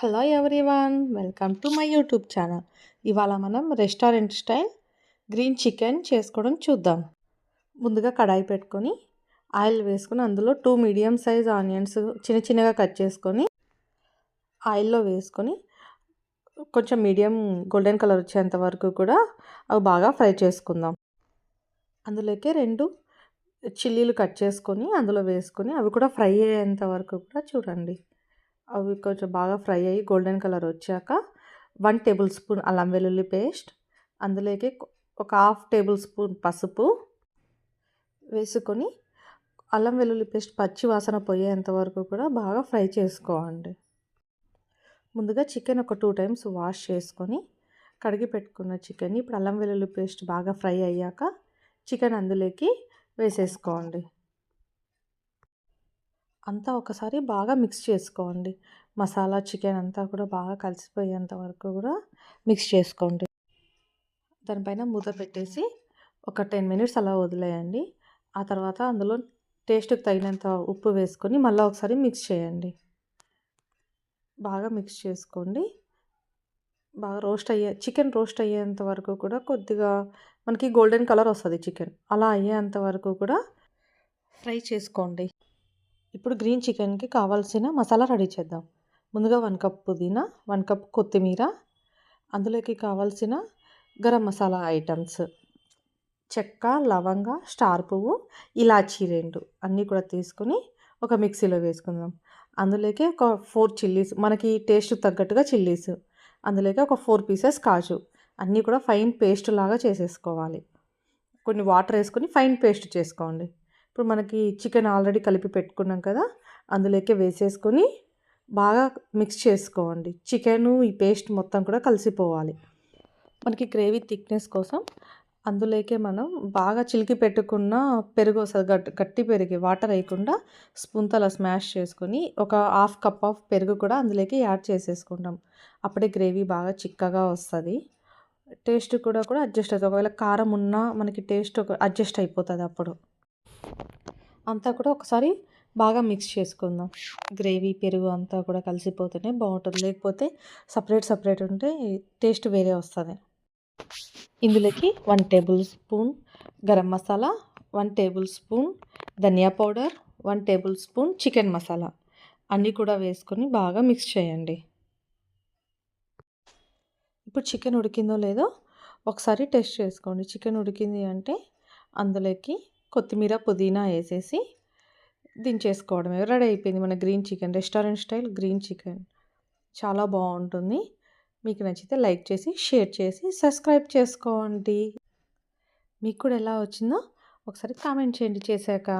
Hello everyone welcome to my YouTube channel ఇవాళ మనం restaurant style green chicken చేసుకోవడం చూద్దాం. ముందుగా కడాయి పెట్టుకొని ఆయిల్ వేసుకొని అందులో టూ మీడియం సైజ్ ఆనియన్స్ చిన్న చిన్నగా కట్ చేసుకొని ఆయిల్లో వేసుకొని కొంచెం మీడియం గోల్డెన్ కలర్ వచ్చేంత వరకు కూడా అవి బాగా ఫ్రై చేసుకుందాం. అందులోకి రెండు చిల్లీలు కట్ చేసుకొని అందులో వేసుకొని అవి కూడా ఫ్రై అయ్యేంత వరకు కూడా చూడండి. అవి కొంచెం బాగా ఫ్రై అయ్యి గోల్డెన్ కలర్ వచ్చాక వన్ టేబుల్ స్పూన్ అల్లం వెల్లుల్లి పేస్ట్ అందులోకి ఒక హాఫ్ టేబుల్ స్పూన్ పసుపు వేసుకొని అల్లం వెల్లుల్లి పేస్ట్ పచ్చి వాసన పోయేంత వరకు కూడా బాగా ఫ్రై చేసుకోండి ముందుగా చికెన్ ఒక టూ టైమ్స్ వాష్ చేసుకొని కడిగి పెట్టుకున్న చికెన్ని ఇప్పుడు అల్లం వెల్లుల్లి పేస్ట్ బాగా ఫ్రై అయ్యాక చికెన్ అందులోకి వేసేసుకోండి. అంతా ఒకసారి బాగా మిక్స్ చేసుకోండి. మసాలా చికెన్ అంతా కూడా బాగా కలిసిపోయేంత వరకు కూడా మిక్స్ చేసుకోండి. దానిపైన మూత పెట్టేసి ఒక టెన్ మినిట్స్ అలా వదిలేయండి. ఆ తర్వాత అందులో టేస్ట్కి తగినంత ఉప్పు వేసుకొని మళ్ళీ ఒకసారి మిక్స్ చేయండి. బాగా మిక్స్ చేసుకోండి. బాగా రోస్ట్ అయ్యే చికెన్ రోస్ట్ అయ్యేంత వరకు కూడా కొద్దిగా మనకి గోల్డెన్ కలర్ వస్తుంది చికెన్. అలా అయ్యేంత వరకు కూడా ఫ్రై చేసుకోండి. ఇప్పుడు గ్రీన్ చికెన్కి కావాల్సిన మసాలా రెడీ చేద్దాం. ముందుగా వన్ కప్ పుదీనా వన్ కప్ కొత్తిమీర అందులోకి కావాల్సిన గరం మసాలా ఐటమ్స్. చెక్క లవంగ స్టార్ పువ్వు ఇలాచీ రెండు అన్నీ కూడా తీసుకొని ఒక మిక్సీలో వేసుకుందాం. అందులోకి ఒక ఫోర్ చిల్లీస్ మనకి టేస్ట్ తగ్గట్టుగా చిల్లీస్. అందులోకి ఒక ఫోర్ పీసెస్ కాజు అన్నీ కూడా ఫైన్ పేస్ట్ లాగా చేసేసుకోవాలి. కొన్ని వాటర్ వేసుకొని ఫైన్ పేస్ట్ చేసుకోండి. ఇప్పుడు మనకి చికెన్ ఆల్రెడీ కలిపి పెట్టుకున్నాం కదా అందులోకి వేసేసుకొని బాగా మిక్స్ చేసుకోండి. చికెను ఈ పేస్ట్ మొత్తం కూడా కలిసిపోవాలి. మనకి గ్రేవీ థిక్నెస్ కోసం అందులోకే మనం బాగా చిలికి పెట్టుకున్న పెరుగు వస్తుంది గట్టి గట్టి పెరిగి వాటర్ వేయకుండా స్పూన్తో అలా స్మాష్ చేసుకొని ఒక హాఫ్ కప్ ఆఫ్ పెరుగు కూడా అందులోకి యాడ్ చేసేసుకుంటాం. అప్పుడే గ్రేవీ బాగా చిక్కగా వస్తుంది. టేస్ట్ కూడా కూడా అడ్జస్ట్ అవుతుంది. ఒకవేళ కారం ఉన్నా మనకి టేస్ట్ ఒక అడ్జస్ట్ అయిపోతుంది అప్పుడు. అంతా కూడా ఒకసారి బాగా మిక్స్ చేసుకుందాం. గ్రేవీ పెరుగు అంతా కూడా కలిసిపోతేనే బాగుంటుంది. లేకపోతే సపరేట్ సపరేట్ ఉంటే టేస్ట్ వేరే వస్తుంది. ఇందులోకి one tablespoon garam masala one tablespoon ధనియా powder one tablespoon chicken masala అన్నీ కూడా వేసుకొని బాగా మిక్స్ చేయండి. ఇప్పుడు చికెన్ ఉడికిందో లేదో ఒకసారి టెస్ట్ చేసుకోండి. చికెన్ ఉడికింది అంటే అందులోకి కొత్తిమీర పుదీనా వేసేసి దించేసుకోవడమే. రెడీ అయిపోయింది మన green chicken. Restaurant style green chicken. చాలా బాగుంటుంది. మీకు నచ్చితే లైక్ చేసి షేర్ చేసి సబ్స్క్రైబ్ చేసుకోండి. మీకు కూడా ఎలా వచ్చిందో ఒకసారి కామెంట్ చేయండి చేశాక.